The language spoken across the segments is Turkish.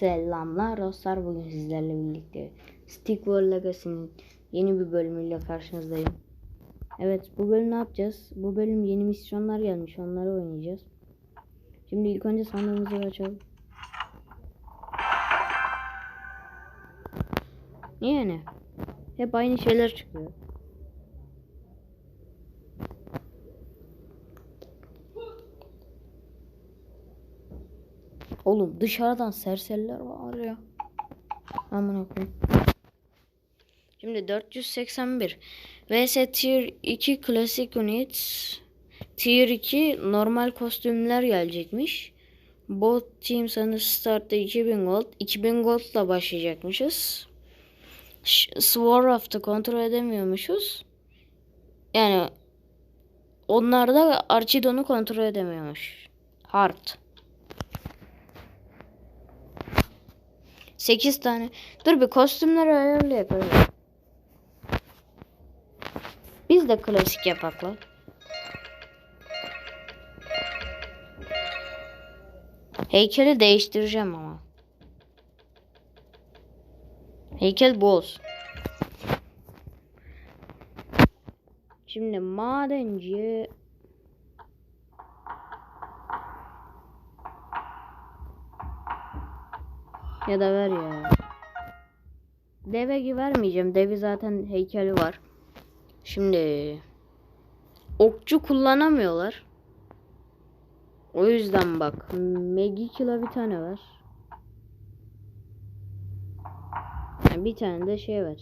Selamlar dostlar bugün sizlerle birlikte Stick War Legacy'nin yeni bir bölümüyle karşınızdayım. Evet bu bölüm ne yapacağız? Bu bölüm yeni misyonlar gelmiş onları oynayacağız. Şimdi ilk önce sandığımızı açalım. Ne? Hep aynı şeyler çıkıyor. Oğlum dışarıdan serseriler var ya. Aman koyayım. Şimdi 481 vs Tier 2 Classic Units Tier 2 normal kostümler gelecekmiş. Both teams the start'ta 2000 gold. 2000 gold'la başlayacakmışız. Swaraf'ta kontrol edemiyormuşuz. Yani onlar da Archidon'u kontrol edemiyormuş. Hard. 8 tane. Dur bir kostümleri ayarlayak öyle. Biz de klasik yapak lan. Heykeli değiştireceğim ama. Heykel boz. Şimdi madenci ya da ver ya. Deve vermeyeceğim. Devi zaten heykeli var. Şimdi okçu kullanamıyorlar. O yüzden bak Magic'la bir tane var. Yani bir tane de şey var.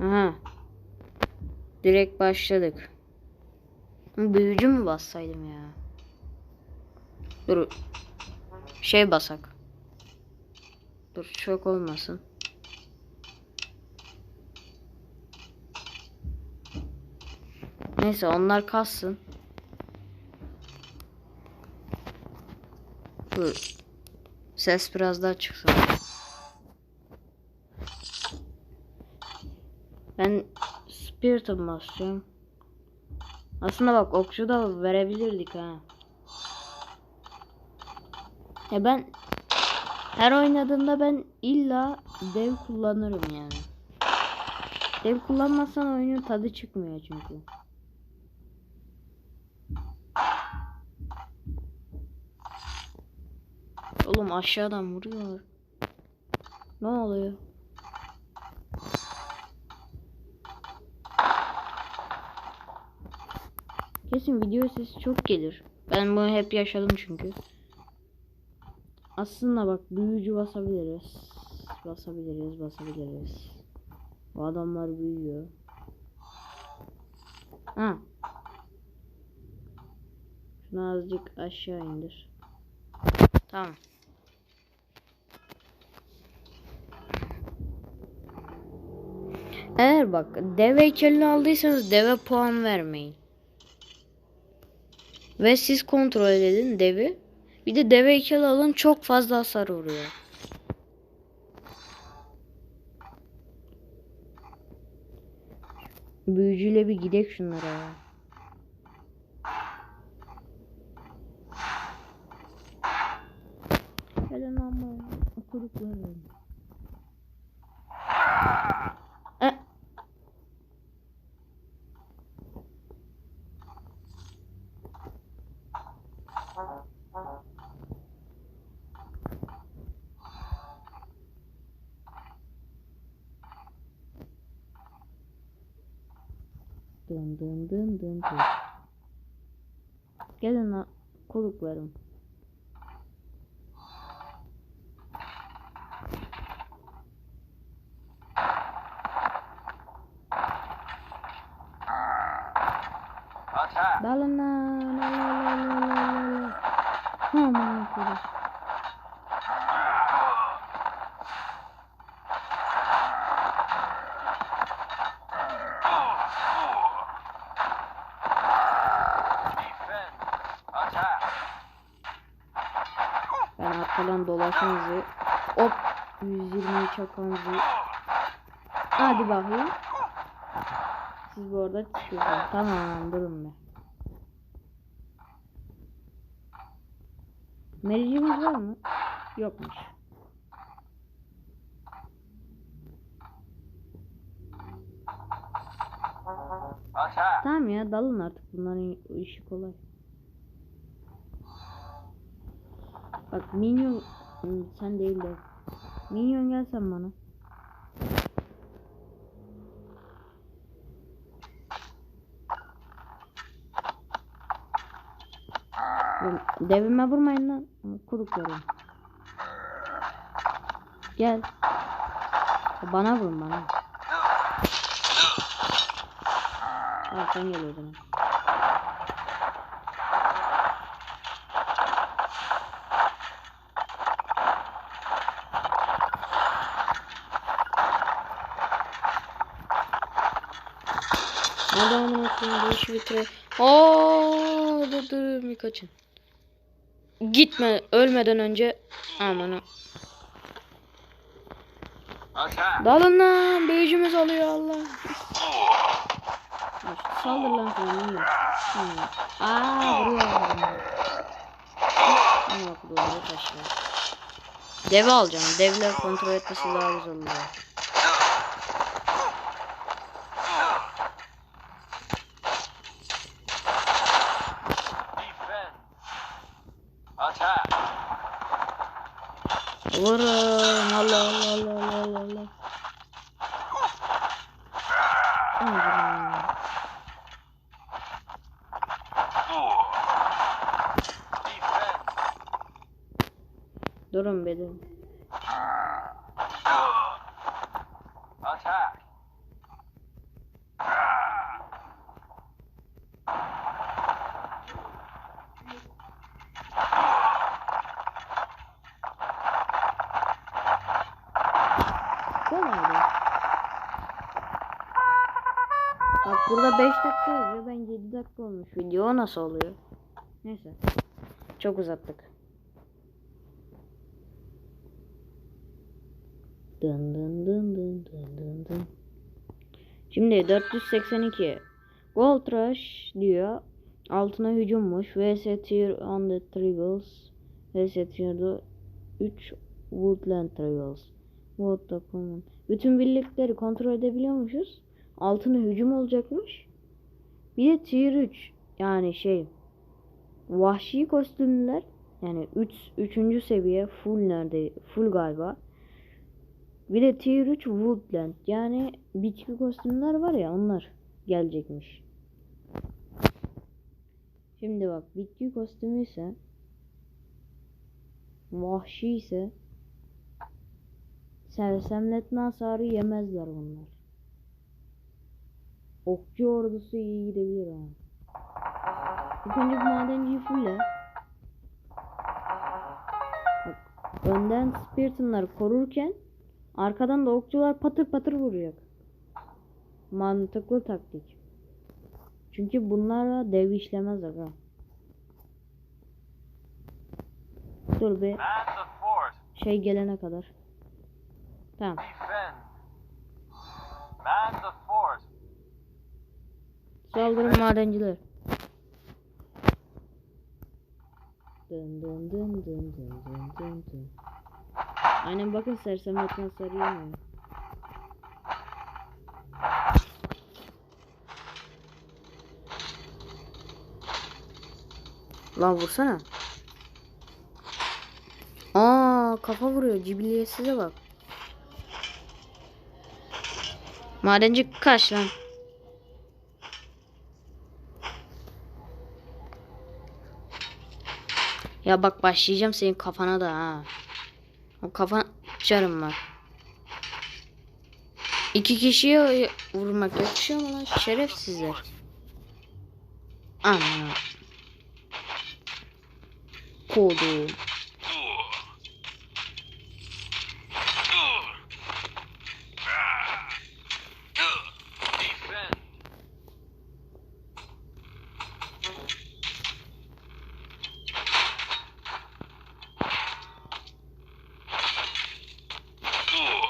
Aha. Direkt başladık. Büyücü mü bassaydım ya? Dur. Şey basak. Dur çok olmasın. Neyse onlar kalsın. Dur. Ses biraz daha çıksın. Ben Spirit'e basacağım. Aslında bak okçu da verebilirdik ha. Ya ben her oynadığımda ben illa dev kullanırım yani. Dev kullanmazsan oyunun tadı çıkmıyor çünkü. Oğlum aşağıdan vuruyor. Ne oluyor? Kesin video sesi çok gelir. Ben bunu hep yaşadım çünkü. Aslında bak büyücü basabiliriz. Basabiliriz, basabiliriz. Bu adamlar büyüyor. Ha. Şunu azıcık aşağı indir. Tamam. Eğer bak dev heykelini aldıysanız deve puan vermeyin. Ve siz kontrol edin devi. Bir de dev heykeli alın çok fazla hasar vuruyor. Büyücüyle bir gidek şunlara. Gelin ama okuruklarım. E Dın dın dın dın dın. Gelin kuluklarım. Arkadan dolaşanızı hop 120 çakanızı hadi bakayım. Siz bu arada çıkıyorsunuz. Tamam durun be. Mericimiz var mı? Yokmuş. Tamam ya dalın artık. Bunların işi kolay. Bak minyon Hmm, sen değil de. Minyon gel sen bana. Devime vurmayın lan. Kuruk yarım. Gel. Bana vurun bana. Tamam sen gel o zaman. Adamın aklını bu işi bitire. Aa, dur dur bir kaçın. Gitme ölmeden önce aman! Dalın lan büyücümüz alıyor Allah. Saldır lan sen. Aa vuruyor bak doğru taşıyor. Dev alacağım. Devle kontrol etmesi daha güzel oluyor. Allah Allah Allah Allah! Durun be durun. Kolaydı. Bak burada 5 dakika yazıyor. Ben 7 dakika olmuş. Video nasıl oluyor? Neyse. Çok uzattık. Dın dın dın dın dın dın dın. Şimdi 482. Gold Rush diyor. Altına hücummuş. vs Tier on the Tribbles. vs Tier'da 3 Woodland Tribbles. Wood'da common. Bütün birlikleri kontrol edebiliyormuşuz. Altına hücum olacakmış. Bir de Tier 3 yani şey vahşi kostümler yani 3 üç, 3. seviye full nerede full galiba. Bir de Tier 3 Woodland yani bitki kostümler var ya onlar gelecekmiş. Şimdi bak bitki kostümü ise vahşi ise sersemletme hasarı yemezler bunlar. Okçu ordusu iyi gidebilir ha. İlk önce bu madenciyi fulle. Bak, önden Spiriton'ları korurken arkadan da okçular patır patır vuracak. Mantıklı taktik. Çünkü bunlarla dev işlemez aga. Dur fort! şey gelene kadar. Tamam. Defend! Man the fort! Saldırın madenciler. Dın dın dın dın dın dın dın dın. Aynen bakın sersemletme sarıyor mu? Lan vursana. Aa kafa vuruyor. Cibiliyetsize bak. Madenci kaç lan. Ya bak başlayacağım senin kafana da ha. O kafan çarım var. İki kişiye vurmak yakışıyor mu lan şerefsizler. Ama. Kodu.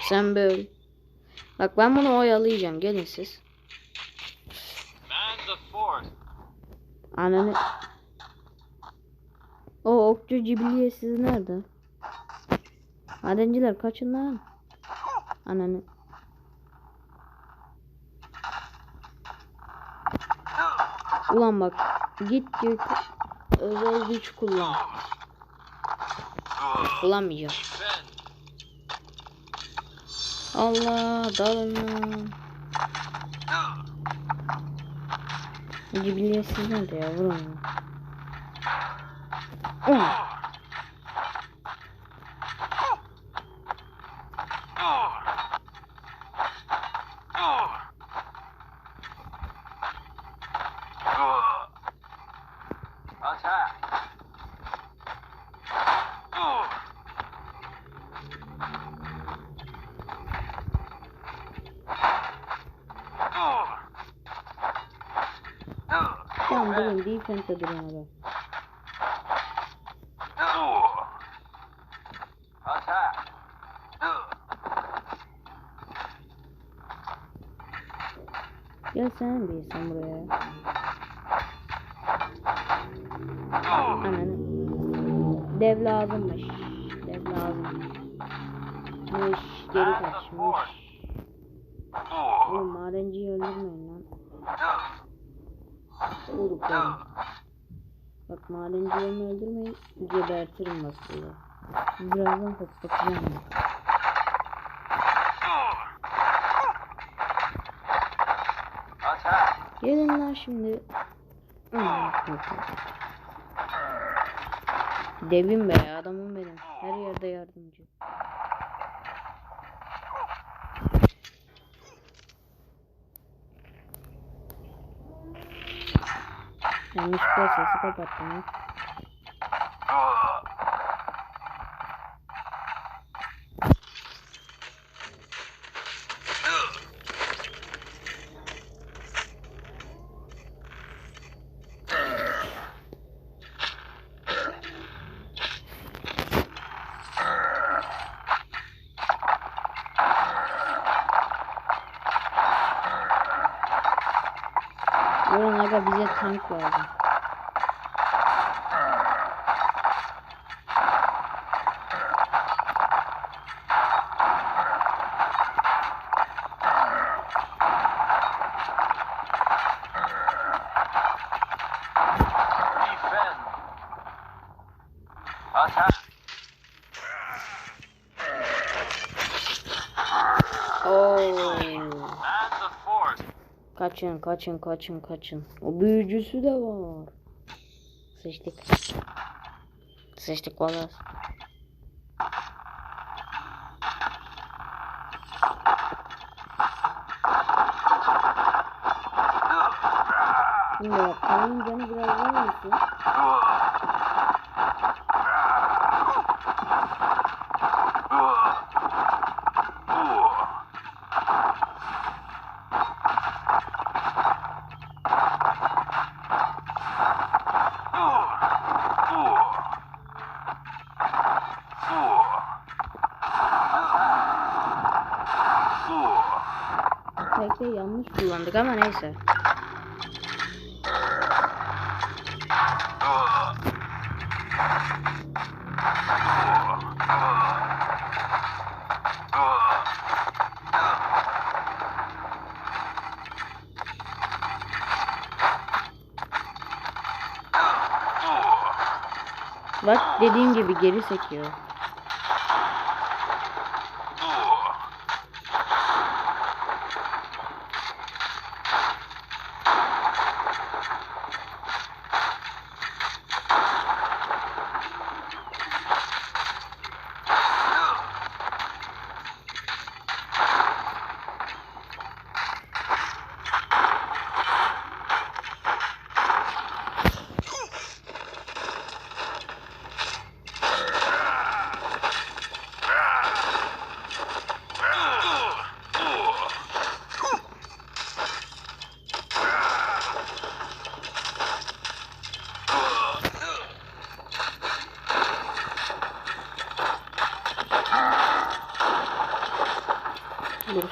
Sen böyle. Bak ben bunu oyalayacağım. Gelin siz. Ananı. O okçu cibiliye siz nerede? Madenciler kaçın lan. Ananı. Ulan bak git git özel güç kullan. Kullanmayacağım. Allah dalın lan. Cibiliye siz nerede ya vurun. Oh. Tamam durun. Attack. Gel sen bir sen buraya. Ananı. Dev lazımmış. Dev lazımmış. Geri kaçmış. Oğlum madenciyi öldürmeyin lan. Vurduk yani. Bak madencilerini öldürmeyin. Gebertirim bak böyle. Birazdan patlatacağım. Gelin lan şimdi. Devim be adamım benim. Her yerde yardımcı. Yanlışlıkla sesi kapattım. Aga bize tank lazım. Kaçın kaçın kaçın kaçın. O büyücüsü de var. Sıçtık. Sıçtık valla. Şimdi bak kanın canı biraz daha mısın? Belki yanlış kullandık ama neyse. Bak dediğim gibi geri sekiyor.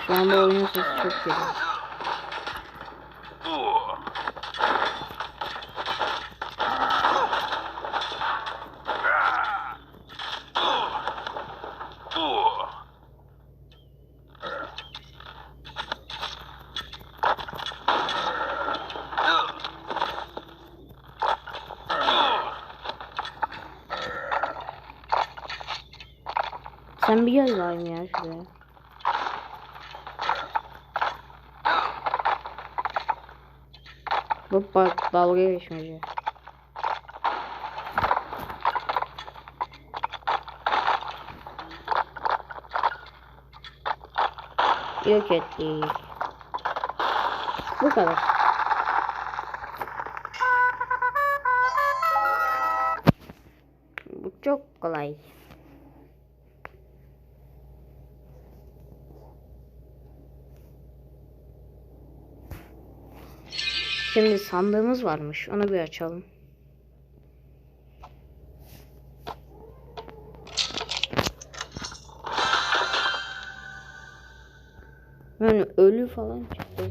Şu anda oyunun sesi çok kötü. Sen bir gel ya şuraya. Bu bak dalga geçmece. Yok ettik. Bu kadar. Bu çok kolay. Şimdi sandığımız varmış. Onu bir açalım. Yani ölü falan çıktı.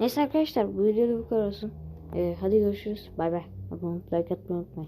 Neyse arkadaşlar bu videoda bu kadar olsun. Ee, hadi görüşürüz. Bay bay. Abone olup like atmayı unutmayın.